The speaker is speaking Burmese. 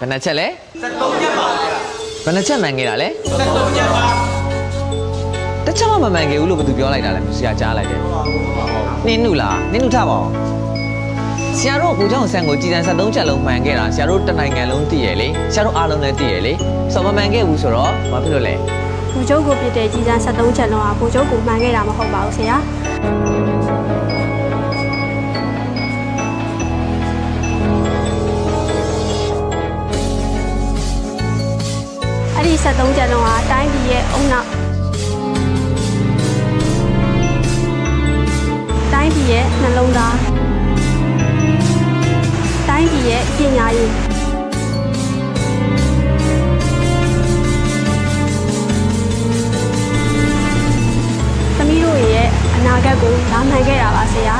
ဘယ်နှချက်လဲ73ချက်ပါဗျာဘယ်နှချက်မှန်ခဲ့တာလဲ73ချက်ပါတချက်မှမမှန်ခဲ့ဘူးလို့ဘယ်သူပြောလိုက်တာလဲဆရာကြားလိုက်တယ်နင်းနုလားနင်းနုထပါအောင်ဆရာတို့ကိုကြောင့်ဆန်ကိုကြည်တန်း73ချက်လုံးမှန်ခဲ့တာဆရာတို့တနိုင်ငံလုံးသိရလေဆရာတို့အားလုံးလည်းသိရလေဆိုမမှန်ခဲ့ဘူးဆိုတော့ဘာဖြစ်လို့လဲကိုကျုပ်ကိုပြစ်တဲ့ကြည်စံ73ချက်လုံးဟာကိုကျုပ်ကိုမှန်ခဲ့တာမဟုတ်ပါဘူးဆရာ အဲ့ဒီ73ကျန်တော့ဟာတိုင်းပြည်ရဲ့အုံနောက်တိုင်းပြည်ရဲ့နှလုံးသားတိုင်းပြည်ရဲ့ပညာရေးသမီးတို့ရဲ့အနာဂတ်ကိုလာမှန်ခဲ့တာပါဆရာ